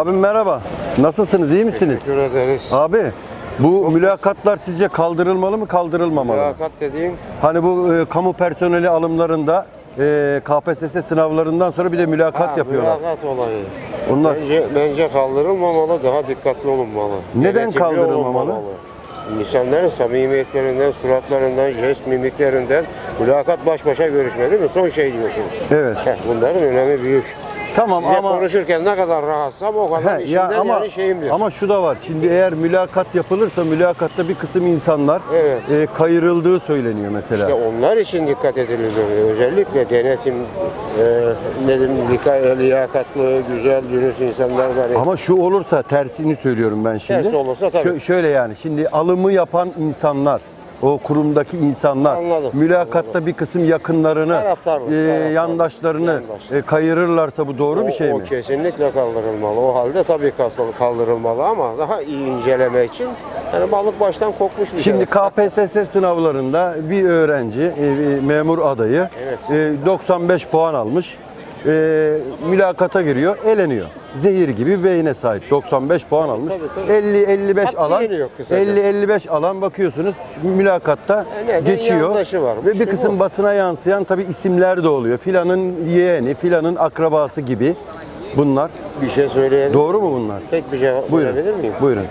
Abim merhaba. Nasılsınız? iyi misiniz? Teşekkür ederiz. Abi bu mülakatlar sizce kaldırılmalı mı kaldırılmamalı mı? Mülakat dediğin Hani bu e, kamu personeli alımlarında e, KPSS sınavlarından sonra bir de mülakat Ha, yapıyorlar. Mülakat olayı. Onlar Bence, bence kaldırılmamalı, daha dikkatli olunmalı. Neden Denetimli kaldırılmamalı? olunmamalı. İnsanların samimiyetlerinden, suratlarından, jest mimiklerinden mülakat baş başa görüşme değil mi? Son şey diyorsun. evet. Heh, bunların önemi büyük. Tamam Size ama konuşurken ne kadar rahatsam o kadar He, işimden ya ama yani şeyimdir. ama şu da var. Şimdi eğer mülakat yapılırsa mülakatta bir kısım insanlar Evet. e, kayırıldığı söyleniyor mesela. İşte onlar için dikkat edilir. Özellikle denetim, e, diyeyim, lika- liyakatlı, güzel, dürüst insanlar var. Ama şu olursa tersini söylüyorum ben şimdi. Ters olursa tabii. Şö- şöyle yani şimdi alımı yapan insanlar o kurumdaki insanlar Anladım, mülakatta anladım. bir kısım yakınlarını, Taraftarlık, e, taraftarlık, yandaşlarını yandaş. e, kayırırlarsa bu doğru bir O- şey o mi? kesinlikle kaldırılmalı. O halde tabii kaldırılmalı ama daha iyi inceleme için yani balık baştan kokmuş bir Şimdi şey. KPSS sınavlarında bir öğrenci, e, bir memur adayı Evet. e, 95 puan almış. E, mülakata giriyor, eleniyor. Zehir gibi beyne sahip. 95 puan almış. tabii, tabii. 50 55 Hakkı alan yeniyor kısaca. 50 55 alan bakıyorsunuz mülakatta E neden? geçiyor. Yandaşı varmış, Ve bir kısım basına yansıyan tabii isimler de oluyor. Filanın yeğeni, filanın akrabası gibi bunlar. Bir şey söyleyebilir Doğru mu bunlar? Tek bir cevap Buyurun. verebilir miyim? Buyurun.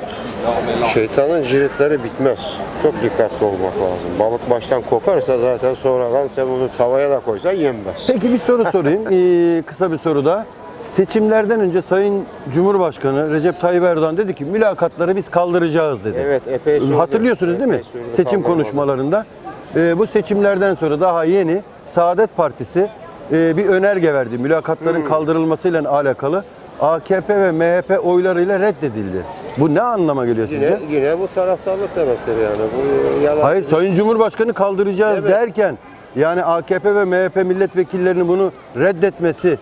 Şeytanın ciritleri bitmez. Çok dikkatli olmak lazım. Balık baştan kokarsa zaten sonradan sen bunu tavaya da koysan yenmez. Peki bir soru sorayım. Ee, kısa bir soru da. Seçimlerden önce Sayın Cumhurbaşkanı Recep Tayyip Erdoğan dedi ki mülakatları biz kaldıracağız dedi. Evet epey sürdü. Hatırlıyorsunuz değil mi? Epey sürdü, Seçim kaldırmadı. konuşmalarında. Ee, bu seçimlerden sonra daha yeni Saadet Partisi e, bir önerge verdi. Mülakatların Hmm. kaldırılmasıyla alakalı. AKP ve MHP oylarıyla reddedildi. Bu ne anlama geliyor Yine, sizce? yine bu taraftarlık demektir yani. Bu yalan. Hayır Sayın Cumhurbaşkanı kaldıracağız Evet. derken yani AKP ve MHP milletvekillerinin bunu reddetmesi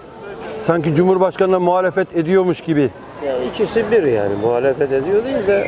sanki Cumhurbaşkanı'na muhalefet ediyormuş gibi. Ya ikisi bir yani. Muhalefet ediyor değil de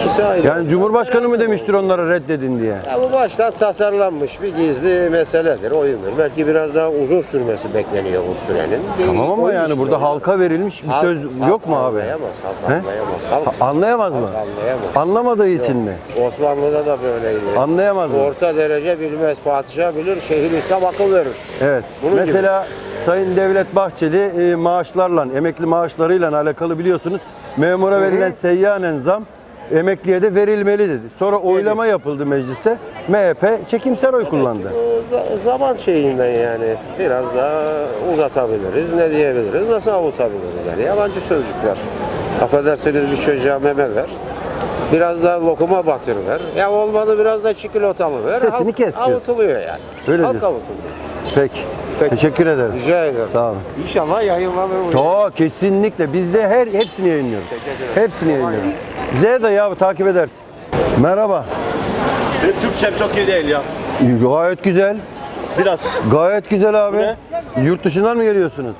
ikisi ayrı. Yani Cumhurbaşkanı mı demiştir onlara reddedin diye? Ya bu baştan tasarlanmış bir gizli meseledir, oyundur. Belki biraz daha uzun sürmesi bekleniyor bu sürenin. Tamam ama oyun yani işte burada halka verilmiş bir Halk- söz halk yok mu abi? Anlayamaz, halk He? anlayamaz. Halk, Ha, Anlayamaz mı? halk anlayamaz. Anlamadığı için mi? Osmanlı'da da böyleydi. Anlayamaz mı? Orta derece bilmez, padişah bilir, şehir İslam akıl verir. Evet. Bunun gibi. Mesela Sayın Devlet Bahçeli e, maaşlarla, emekli maaşlarıyla alakalı biliyorsunuz memura verilen seyyanen zam emekliye de verilmeli dedi. Sonra oylama yapıldı mecliste. MHP çekimser oy kullandı. Za- zaman şeyinden yani biraz daha uzatabiliriz, ne diyebiliriz, nasıl avutabiliriz yani yabancı sözcükler. Affedersiniz bir çocuğa meme ver. Biraz da lokuma batır ver. Ya olmadı biraz da çikolatalı ver. Sesini kes diyorsun. Avutuluyor yani. Öyle Halk diyorsun. avutuluyor. Peki. Peki. Teşekkür ederim. Rica ederim. Sağ olun. İnşallah yayınlanır. bu. Oo, kesinlikle. Biz de her hepsini yayınlıyoruz. Teşekkür ederim. Hepsini yayınlıyoruz. Z da ya takip edersin. Merhaba. Benim Türkçem çok iyi değil ya. Gayet güzel. Biraz Gayet güzel abi. Ne? Yurt dışından mı geliyorsunuz?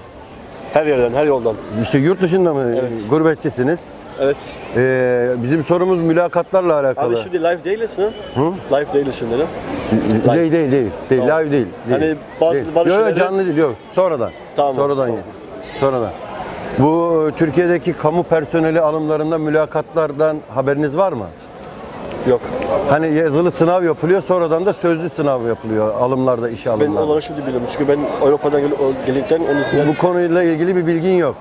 her yerden, her yoldan. İşte yurt dışında mı? Evet. Gurbetçisiniz. Evet. Ee, bizim sorumuz mülakatlarla alakalı. Abi şimdi live değiliz mi? Hı? Live değiliz şimdi değil mi? live. Değil değil değil. Değil Tamam. live değil. değil. Hani bazı- Değil. bazı yok, yok, canlı değil yok. Sonradan. Tamam, Sonradan tamam. Sonradan. Bu e, Türkiye'deki kamu personeli alımlarında mülakatlardan haberiniz var mı? Yok. Hani yazılı sınav yapılıyor, sonradan da sözlü sınav yapılıyor alımlarda, iş Ben alımlarda. onları şimdi biliyorum. Çünkü ben Avrupa'dan gel- gelirken onun üstüne Bu konuyla ilgili bir bilgin yok.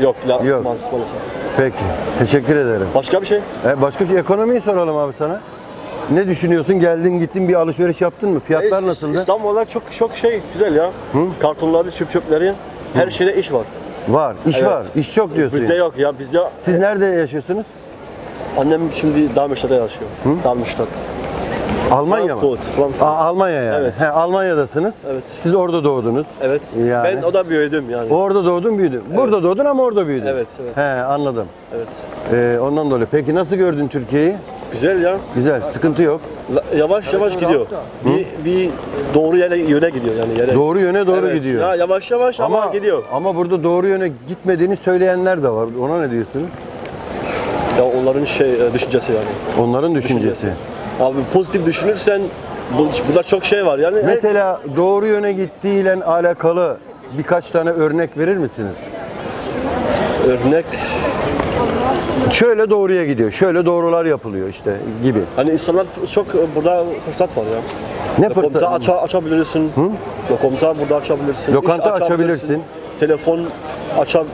Yok. La, Yok. Maalesef, maalesef. Peki, teşekkür ederim. Başka bir şey? E, başka bir şey, ekonomiyi soralım abi sana. Ne düşünüyorsun? Geldin gittin bir alışveriş yaptın mı? Fiyatlar E, nasıldı? İstanbul'da çok çok şey güzel ya. Hı? Kartonları, çöp çöpleri, her şeyde iş var. Var, iş Evet. var. İş çok diyorsun. Bizde yok ya. Bizde Siz nerede yaşıyorsunuz? annem şimdi Darmstadt'ta yaşıyor. Darmstadt. Almanya mı? Frankfurt. Frankfurt. Aa, Almanya yani. Evet. He, Almanya'dasınız. Evet. Siz orada doğdunuz. Evet. Yani. Ben o da büyüdüm yani. Orada doğdun büyüdün. Burada Evet. doğdun ama orada büyüdün. Evet, evet. He, anladım. Evet. Ee, ondan dolayı. Peki nasıl gördün Türkiye'yi? Güzel ya. Güzel, sıkıntı yok. La- Yavaş yavaş gidiyor. Bir, bir doğru yere, yöne gidiyor yani yere. Doğru yöne doğru Evet. gidiyor. Ya yavaş yavaş ama, gidiyor. Ama burada doğru yöne gitmediğini söyleyenler de var. Ona ne diyorsunuz? Ya onların şey e, düşüncesi yani. Onların düşüncesi. Abi pozitif düşünürsen bu, burada çok şey var yani. Mesela doğru yöne gittiğiyle alakalı birkaç tane örnek verir misiniz? Örnek Şöyle doğruya gidiyor. Şöyle doğrular yapılıyor işte gibi. hani insanlar çok burada fırsat var ya. Ne Lokomta fırsat? aça, açabilirsin. Hı? Lokomta burada açabilirsin. Lokanta iş açabilirsin. Telefon aça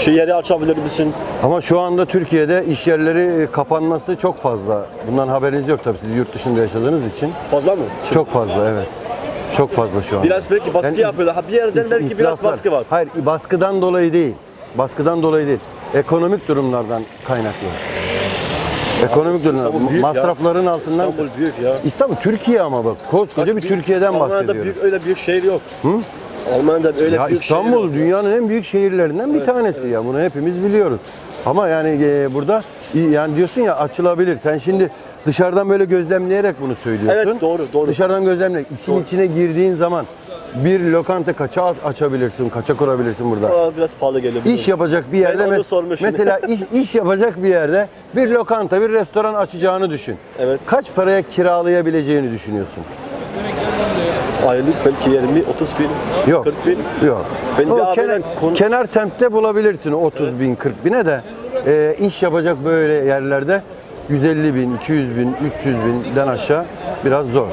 şey yeri açabilir misin? Ama şu anda Türkiye'de iş yerleri kapanması çok fazla. Bundan haberiniz yok tabii siz yurt dışında yaşadığınız için. Fazla mı? Çok fazla evet. Çok fazla şu anda. Biraz belki baskı Yani yapıyorlar. Ha bir yerden belki biraz baskı var. Hayır baskıdan dolayı değil. Baskıdan dolayı değil. Ekonomik durumlardan kaynaklı. Ekonomik durumlar. Büyük ya. Masrafların altından. İstanbul büyük ya. İstanbul Türkiye ama bak koskoca bir Bak, Türkiye'den Almanya'da bahsediyoruz. büyük öyle büyük şehir yok. Hı? Almanya'da öyle Ya büyük şehir İstanbul yok. dünyanın en büyük şehirlerinden bir Evet, tanesi evet. ya. Bunu hepimiz biliyoruz. Ama yani e, burada yani diyorsun ya açılabilir. Sen şimdi dışarıdan böyle gözlemleyerek bunu söylüyorsun. Evet doğru doğru. Dışarıdan gözlemleyerek işin Doğru. içine girdiğin zaman bir lokanta kaça açabilirsin, kaça kurabilirsin burada. Aa, biraz pahalı geliyor. İş yapacak bir yerde onu mes- mesela iş, iş yapacak bir yerde bir lokanta, bir restoran açacağını düşün. Evet. Kaç paraya kiralayabileceğini düşünüyorsun? Aylık belki 20, 30 bin, Yok. 40 bin. Yok. Ben O bir abiyle kenar, konu- kenar semtte bulabilirsin 30 bin, 40 bine de e, iş yapacak böyle yerlerde 150 bin, 200 bin, 300 binden aşağı biraz zor.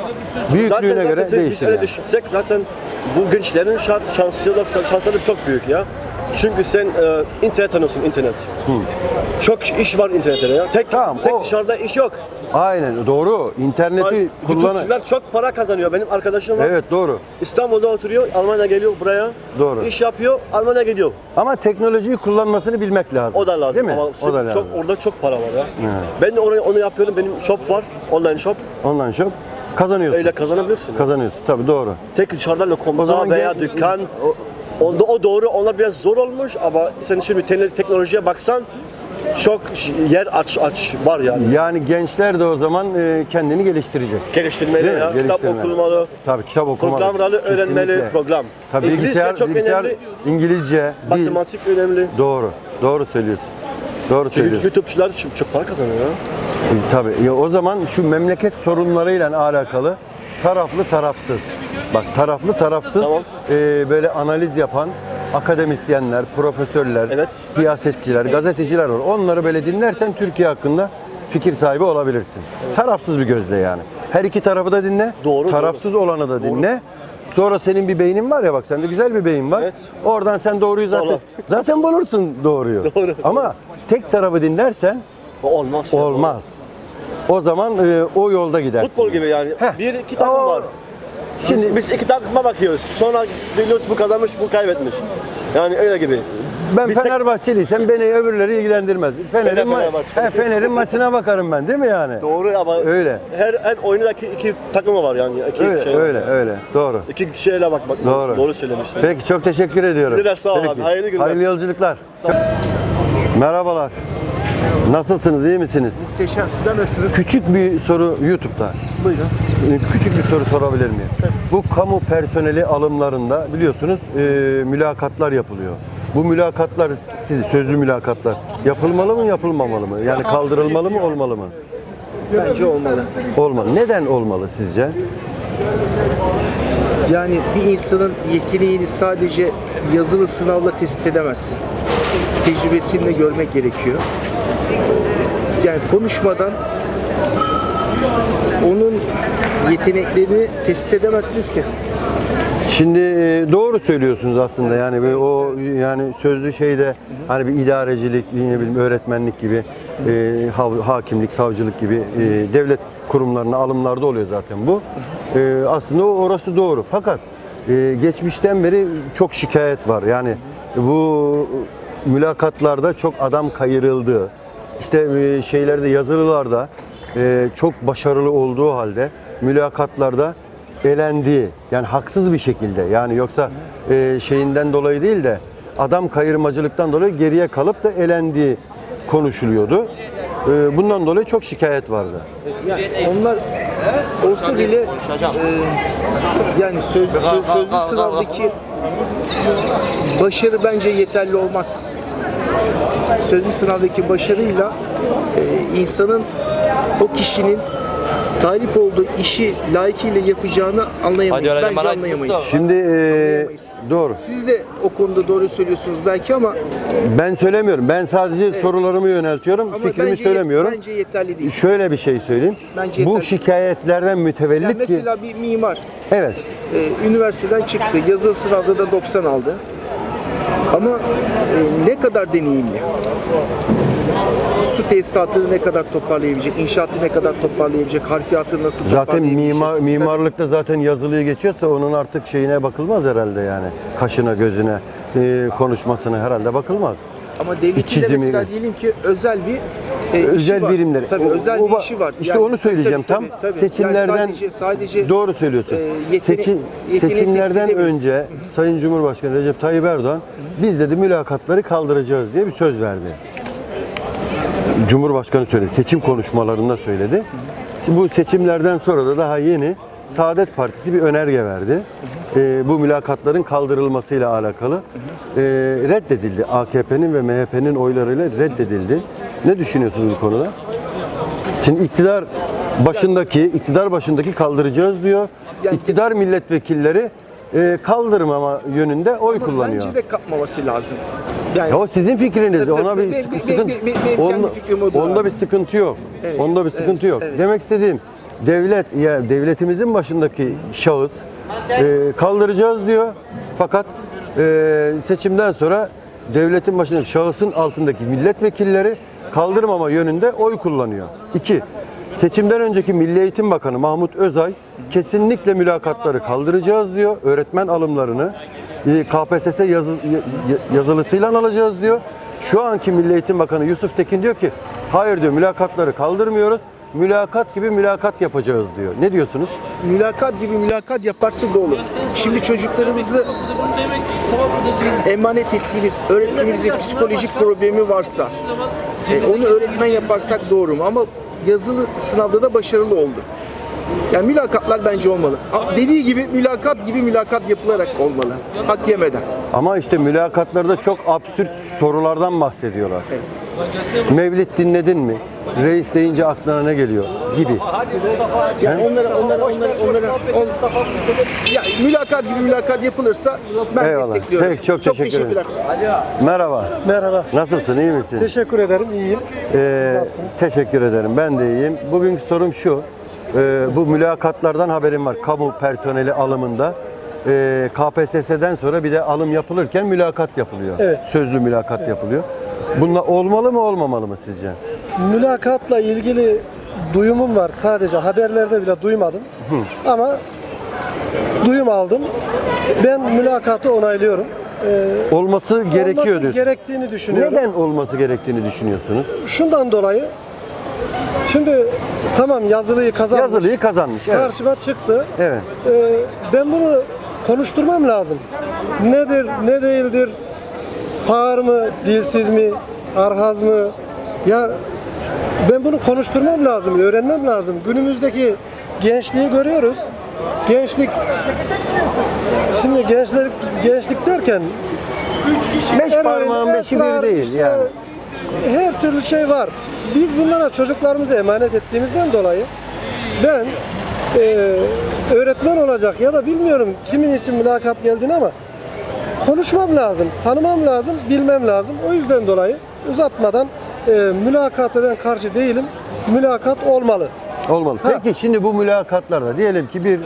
Büyüklüğüne göre sen- biz değişir yani. düşünsek zaten bu gençlerin şans, şansları, şansları çok büyük ya. Çünkü sen e, internet tanıyorsun internet. Çok iş var internette ya. Tek Tamam, tek o- dışarıda iş yok. Aynen doğru. İnterneti kullanır. YouTube'cular çok para kazanıyor. Benim arkadaşım var. Evet doğru. İstanbul'da oturuyor, Almanya'ya geliyor buraya. Doğru. İş yapıyor, Almanya'ya gidiyor. Ama teknolojiyi kullanmasını bilmek lazım. O da lazım. Değil mi? Ama o da çok, lazım. orada çok para var ya. Evet. Ben de onu, onu yapıyorum. Benim shop var. Online shop. Online shop kazanıyorsun. Öyle kazanabilirsin. ya. Kazanıyorsun tabii doğru. Tek dışarıda O zaman veya gel- dükkan. O- Onda o doğru. Onlar biraz zor olmuş ama sen şimdi te- teknolojiye baksan çok yer aç aç var yani. Yani gençler de o zaman e, kendini geliştirecek. Geliştirmeli ya. Kitap okumalı. Tabii kitap okumalı. Programları öğrenmeli. Kesinlikle. Program. Tabii İngilizce bilgisayar, çok bilgisayar, önemli. İngilizce, dil. Matematik önemli. Doğru. Doğru söylüyorsun. Doğru Çünkü söylüyorsun. YouTube'çular çok, çok para kazanıyor. E, Tabii. Ya o zaman şu memleket sorunlarıyla alakalı taraflı tarafsız. Bak taraflı tarafsız Tamam. e, böyle analiz yapan akademisyenler, profesörler, Evet. siyasetçiler, gazeteciler var. Onları böyle dinlersen Türkiye hakkında fikir sahibi olabilirsin. Tarafsız bir gözle yani. Her iki tarafı da dinle. Doğru, Tarafsız olanı da dinle. Sonra senin bir beynin var ya bak sende güzel bir beyin var. Evet. Oradan sen doğruyu zaten Sonra. zaten bulursun doğruyu. Doğru. Ama tek tarafı dinlersen olmaz. ya. Olmaz. O zaman e, o yolda gidersin. Futbol gibi yani. Heh. Bir iki takım O- var. Şimdi Biz, biz iki takıma bakıyoruz. Sonra biliyoruz bu kazanmış, bu kaybetmiş. Yani öyle gibi. ben bir tek- Fenerbahçeliysem beni öbürleri ilgilendirmez. Fener'in, ma- Fenerbahçe. He, Fener'in maçına bakarım ben değil mi yani? Doğru ama Öyle. her her oyunda iki, iki takımı var yani. İki Öyle, şey var. öyle, öyle. Doğru. İki şeyle bak bak. Doğru. Doğru söylemişsin. Peki çok teşekkür ediyorum. Sizler sağ olun Peki. abi. Hayırlı günler. Hayırlı yolculuklar. Merhabalar. Nasılsınız? iyi misiniz? Muhteşem. Sizler nasılsınız? Küçük bir soru YouTube'da. Buyurun. Ee, Küçük bir soru sorabilir miyim? Bu kamu personeli alımlarında biliyorsunuz e, mülakatlar yapılıyor. Bu mülakatlar, siz sözlü mülakatlar yapılmalı mı yapılmamalı mı? Yani kaldırılmalı mı olmalı mı? Bence olmalı. Olmalı. Neden olmalı sizce? Yani bir insanın yeteneğini sadece yazılı sınavla tespit edemezsin. Tecrübesini de görmek gerekiyor. Yani konuşmadan onun yeteneklerini tespit edemezsiniz ki. Şimdi e, doğru söylüyorsunuz aslında yani bir o yani sözlü şeyde hani bir idarecilik, ne bileyim öğretmenlik gibi, e, hav- hakimlik, savcılık gibi e, devlet kurumlarına alımlarda oluyor zaten bu. E, aslında orası doğru. Fakat e, geçmişten beri çok şikayet var. Yani bu mülakatlarda çok adam kayırıldı. İşte e, şeylerde yazılılarda e, çok başarılı olduğu halde mülakatlarda elendiği yani haksız bir şekilde yani yoksa e, şeyinden dolayı değil de adam kayırmacılıktan dolayı geriye kalıp da elendiği konuşuluyordu. Bundan dolayı çok şikayet vardı. Yani onlar olsa bile e, yani söz, söz, sözlü sınavdaki başarı bence yeterli olmaz. Sözlü sınavdaki başarıyla e, insanın o kişinin talip olduğu işi layıkıyla yapacağını anlayamayız. Hadi öyle Bence anlayamayız. Mustafa. Şimdi e, Anlayamayız. doğru. Siz de o konuda doğru söylüyorsunuz belki ama Ben söylemiyorum. Ben sadece sorularımı yöneltiyorum. ama Fikrimi bence, söylemiyorum. bence yeterli değil. Şöyle bir şey söyleyeyim. Bence Bu yeterli. şikayetlerden Yani mütevellit ki mesela bir mimar evet. e, üniversiteden çıktı. Yazılı sınavda da 90 aldı. Ama e, ne kadar deneyimli? Su tesisatını ne kadar toparlayabilecek? İnşaatı ne kadar toparlayabilecek? Harfiyatı nasıl Zaten toparlayabilecek? mimar, mimarlıkta zaten yazılıyı geçiyorsa onun artık şeyine bakılmaz herhalde yani. Kaşına, gözüne, e, konuşmasına herhalde bakılmaz. Ama devletin de çizimi- mesela diyelim ki özel bir e, işi özel var. birimleri. Tabii O- özel o bir va- işi var. İşte onu söyleyeceğim tam. Seçimlerden sadece, sadece doğru söylüyorsun. e, yetene- Seçim, yeteneği seçimlerden edemeyiz. önce Sayın Cumhurbaşkanı Recep Tayyip Erdoğan biz dedi mülakatları kaldıracağız diye bir söz verdi. Cumhurbaşkanı söyledi. Seçim konuşmalarında söyledi. Şimdi bu seçimlerden sonra da daha yeni Saadet Partisi bir önerge verdi. Ee, bu mülakatların kaldırılmasıyla alakalı. Ee, reddedildi. AKP'nin ve MHP'nin oylarıyla reddedildi. Ne düşünüyorsunuz bu konuda? Şimdi iktidar başındaki, iktidar başındaki kaldıracağız diyor. İktidar milletvekilleri e, kaldırmama yönünde oy Ama kullanıyor. Bence de kapmaması lazım. Yani Ya o sizin fikriniz. Tabii, Ona bir sıkıntı. onda, onda bir sıkıntı yok. Evet, onda bir sıkıntı evet, yok. evet. Demek istediğim devlet ya devletimizin başındaki şahıs e, kaldıracağız diyor. Fakat e, seçimden sonra devletin başındaki şahısın altındaki milletvekilleri kaldırmama yönünde oy kullanıyor. İki, seçimden önceki Milli Eğitim Bakanı Mahmut Özay kesinlikle mülakatları kaldıracağız diyor. Öğretmen alımlarını e, KPSS yazı, ya- yazılısıyla alacağız diyor. Şu anki Milli Eğitim Bakanı Yusuf Tekin diyor ki hayır diyor mülakatları kaldırmıyoruz. Mülakat gibi mülakat yapacağız diyor. Ne diyorsunuz? mülakat gibi mülakat yaparsa da olur. Şimdi çocuklarımızı emanet ettiğiniz öğretmenimizin psikolojik problemi varsa e, onu öğretmen yaparsak doğru mu? Ama yazılı sınavda da başarılı oldu. Yani mülakatlar bence olmalı. Dediği gibi mülakat gibi mülakat yapılarak olmalı. Hak yemeden. Ama işte mülakatlarda çok absürt sorulardan bahsediyorlar. Mevlid dinledin mi? Reis deyince aklına ne geliyor? Gibi. Yani onlara onlara onlara onlara on, ya mülakat gibi mülakat yapılırsa ben Eyvallah. destekliyorum. Peki, çok teşekkür teşekkürler. Merhaba. Merhaba. Nasılsın? iyi misin? Teşekkür ederim. İyiyim. Ee, teşekkür ederim. Ben de iyiyim. Bugünkü sorum şu. Ee, bu mülakatlardan haberim var. Kamu personeli alımında. Ee, KPSS'den sonra bir de alım yapılırken mülakat yapılıyor. Evet. Sözlü mülakat yapılıyor. Bunlar olmalı mı olmamalı mı sizce? Mülakatla ilgili duyumum var. Sadece haberlerde bile duymadım. Ama duyum aldım. Ben mülakatı onaylıyorum. Ee, Olması gerekiyor olması diyorsun. gerektiğini düşünüyorum. Neden olması gerektiğini düşünüyorsunuz? Şundan dolayı şimdi tamam yazılıyı kazanmış. Yazılıyı kazanmış. Evet. Karşıma çıktı. Evet. Ee, ben bunu konuşturmam lazım. Nedir, ne değildir? Sağır mı, dilsiz mi, arhaz mı? Ya ben bunu konuşturmam lazım, öğrenmem lazım. Günümüzdeki gençliği görüyoruz. Gençlik Şimdi gençler gençlik derken Beş eroin, parmağın beşi bir değil yani. Her türlü şey var. Biz bunlara çocuklarımızı emanet ettiğimizden dolayı ben e, öğretmen olacak ya da bilmiyorum kimin için mülakat geldiğini ama konuşmam lazım, tanımam lazım, bilmem lazım. O yüzden dolayı uzatmadan e, mülakata ben karşı değilim. Mülakat olmalı. Olmalı. Ha. Peki şimdi bu mülakatlarda diyelim ki bir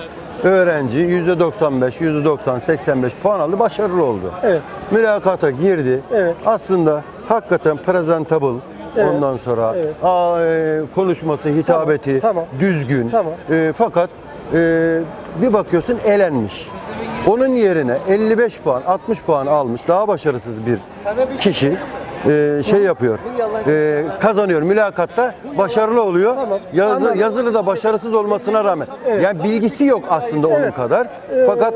öğrenci %95, %90, 85 puan aldı, başarılı oldu. Evet. Mülakata girdi. Evet. Aslında hakikaten presentable. Evet. Ondan sonra Evet. aa, e, konuşması, hitabeti Tamam. düzgün. Tamam. E, fakat e, bir bakıyorsun elenmiş. Onun yerine 55 puan, 60 puan almış daha başarısız bir kişi e, şey yapıyor. E, kazanıyor mülakatta başarılı oluyor. Yazı, yazılı da başarısız olmasına rağmen. Yani bilgisi yok aslında onun kadar. Ee, Fakat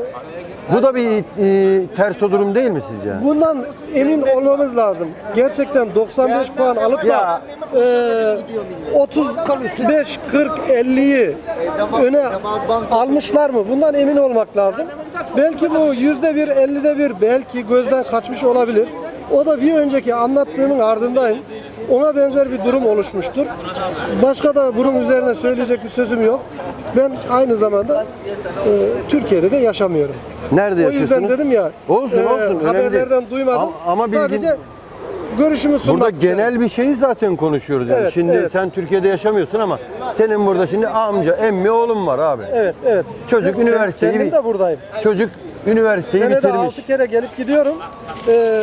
bu da bir e, ters o durum değil mi sizce? Bundan emin olmamız lazım. Gerçekten 95 puan alıp da e, 35, 40, 50'yi öne almışlar mı? Bundan emin olmak lazım. Belki bu yüzde bir, 50'de bir belki gözden kaçmış olabilir. O da bir önceki anlattığımın ardındayım. Ona benzer bir durum oluşmuştur. Başka da bunun üzerine söyleyecek bir sözüm yok. Ben aynı zamanda e, Türkiye'de de yaşamıyorum. Nerede O yaşıyorsunuz? yüzden dedim ya. Olsun e, olsun. önemli değil. Haberlerden duymadım. Ama, bilgin- Sadece görüşümü sunmak Burada istedim. genel bir şeyi zaten konuşuyoruz yani. Evet, şimdi evet. sen Türkiye'de yaşamıyorsun ama senin burada şimdi amca, emmi oğlum var abi. Evet, evet. Çocuk üniversiteyi Kendim de buradayım. Çocuk üniversiteyi Senede bitirmiş. 6 kere gelip gidiyorum. Ee,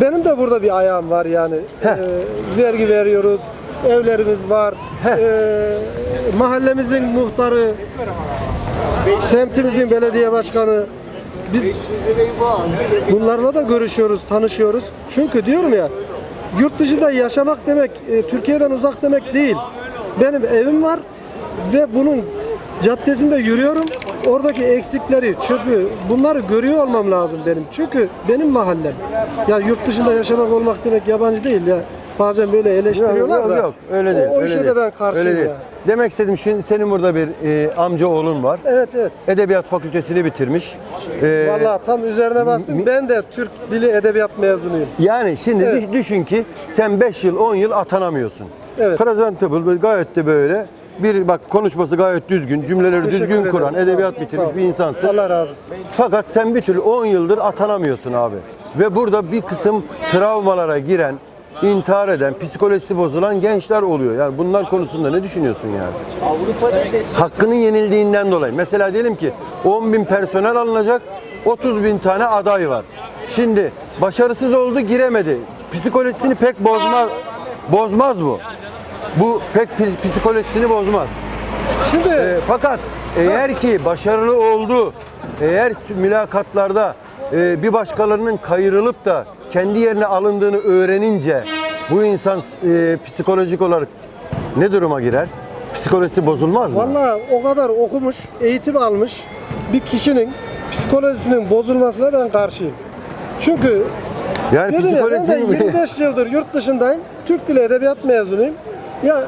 benim de burada bir ayağım var yani. Heh. Ee, vergi veriyoruz, evlerimiz var. Heh. Ee, mahallemizin muhtarı, semtimizin belediye başkanı. Biz bunlarla da görüşüyoruz, tanışıyoruz. Çünkü diyorum ya, yurt dışında yaşamak demek, e, Türkiye'den uzak demek değil. Benim evim var ve bunun caddesinde yürüyorum. Oradaki eksikleri, çöpü, bunları görüyor olmam lazım benim. Çünkü benim mahallem. Ya yurt dışında yaşamak olmak demek yabancı değil ya. Bazen böyle Yok, eleştiriyorlar yok, da. yok, öyle değil. O, o öyle işe değil. de ben karşıyım Öyle değil. ya. Demek istedim şimdi senin burada bir e, amca oğlun var. Evet evet. Edebiyat fakültesini bitirmiş. Ee, Vallahi tam üzerine bastım. Ben de Türk Dili Edebiyat mezunuyum. Yani şimdi Evet. düş- düşün ki sen 5 yıl 10 yıl atanamıyorsun. Evet. Presentable gayet de böyle bir bak konuşması gayet düzgün, cümleleri Teşekkür düzgün ederim. kuran, edebiyat bitirmiş bir insansın. Allah razı olsun. Fakat sen bir türlü 10 yıldır atanamıyorsun abi. Ve burada bir kısım travmalara giren, intihar eden, psikolojisi bozulan gençler oluyor. Yani bunlar konusunda ne düşünüyorsun yani? Hakkının yenildiğinden dolayı. Mesela diyelim ki 10 bin personel alınacak, 30 bin tane aday var. Şimdi başarısız oldu giremedi. Psikolojisini pek bozmaz, bozmaz bu. Bu pek psikolojisini bozmaz. Şimdi E, fakat eğer ki başarılı oldu, eğer mülakatlarda e, bir başkalarının kayırılıp da kendi yerine alındığını öğrenince bu insan e, psikolojik olarak ne duruma girer? Psikolojisi bozulmaz mı? Vallahi o kadar okumuş, eğitim almış bir kişinin psikolojisinin bozulmasına ben karşıyım. Çünkü yani dedim ya ben de psikolojisi 25 yıldır yurt dışındayım. Türk Dili Edebiyat mezunuyum. Ya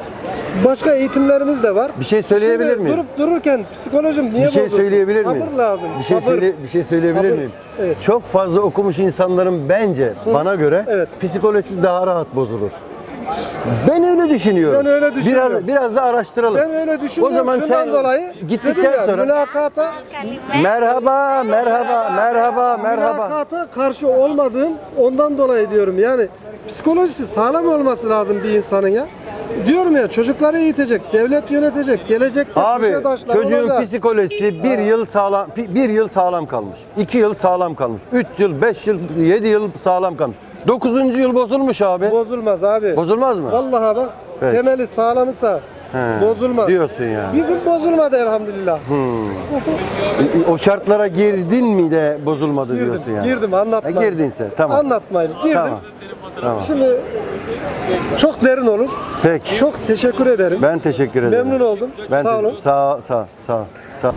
başka eğitimlerimiz de var. Bir şey söyleyebilir Şimdi miyim? Durup dururken psikolojim niye bir şey bozulsun? söyleyebilir miyim? Sabır lazım. Bir şey sabır. söyle bir şey söyleyebilir Sabır. miyim? Evet. Çok fazla okumuş insanların bence bana göre Evet. psikolojisi daha rahat bozulur. Ben öyle düşünüyorum. Ben öyle düşünüyorum. Biraz biraz da araştıralım. Ben öyle düşünüyorum. O zaman Şundan sen dolayı gittikten ya, sonra mülakata merhaba, merhaba, merhaba, merhaba. Mülakata karşı olmadığım ondan dolayı diyorum. Yani psikolojisi sağlam olması lazım bir insanın ya. Diyorum ya çocukları eğitecek, devlet yönetecek, gelecekte Abi taşlar çocuğun olacak. psikolojisi bir yıl sağlam bir yıl sağlam kalmış. iki yıl sağlam kalmış. Üç yıl, beş yıl, yedi yıl sağlam kalmış. Dokuzuncu yıl bozulmuş abi. Bozulmaz abi. Bozulmaz mı? Vallahi bak Evet. temeli sağlamsa He, bozulmaz. Diyorsun yani. Bizim bozulmadı elhamdülillah. Hmm. O şartlara girdin mi de bozulmadı girdim, diyorsun yani. girdim Ha, anlatmayın. girdinse tamam. Anlatmayın. Girdim. Tamam. Tamam. Şimdi çok derin olur. Peki. Çok teşekkür ederim. Ben teşekkür ederim. Memnun oldum. Ben Sağ te- olun. Sağ sağ sağ sağ.